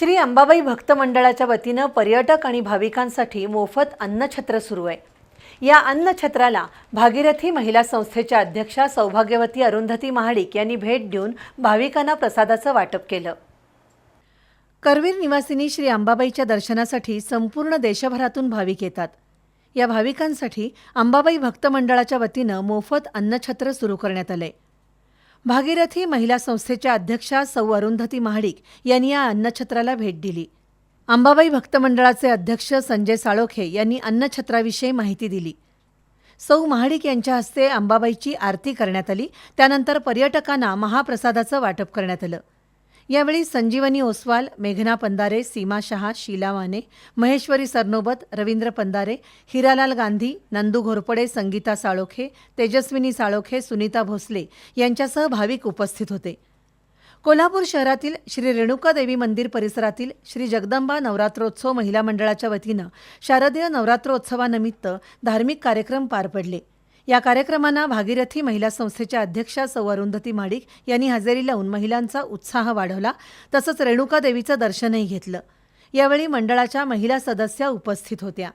श्री अंबाबाई भक्त मंडळाच्या वतीनं पर्यटक आणि भाविकांसाठी मोफत अन्नछत्र सुरू आहे. या अन्नछत्राला भागीरथी महिला संस्थेच्या अध्यक्षा सौभाग्यवती अरुंधती महाडिक यांनी भेट देऊन भाविकांना प्रसादाचं वाटप केलं. करवीर निवासिनी श्री अंबाबाईच्या दर्शनासाठी संपूर्ण देशभरातून भाविक येतात. या भाविकांसाठी अंबाबाई भक्त मंडळाच्या वतीनं मोफत अन्नछत्र सुरू करण्यात आलंय. भागीरथी महिला संस्थेच्या अध्यक्षा सौ अरुंधती महाडिक यांनी या अन्नछत्राला भेट दिली. अंबाबाई भक्त मंडळाचे अध्यक्ष संजय साळोखे यांनी अन्नछत्राविषयी माहिती दिली. सौ महाडिक यांच्या हस्ते अंबाबाईची आरती करण्यात आली. त्यानंतर पर्यटकांना महाप्रसादाचं वाटप करण्यात आलं. यावेळी संजीवनी ओसवाल मेघना पंदारे सीमा शहा शीला माने महेश्वरी सरनोबत रवींद्र पंदारे हिरालाल गांधी नंदू घोरपडे संगीता साळोखे तेजस्विनी साळोखे सुनीता भोसले यांच्यासह भाविक उपस्थित होते. कोल्हापूर शहरातील श्री रेणुका देवी मंदिर परिसरातील श्री जगदंबा नवरात्रोत्सव महिला मंडळाच्या वतीनं शारदीय नवरात्रोत्सवानिमित्त धार्मिक कार्यक्रम पार पडले. या कार्यक्रमांना भागीरथी महिला संस्थेच्या अध्यक्षा सौ अरुंधती माडिक यांनी हजेरी लावून महिलांचा उत्साह वाढवला तसंच रेणुका देवीचं दर्शनही घेतलं. यावेळी मंडळाच्या महिला सदस्या उपस्थित होत्या.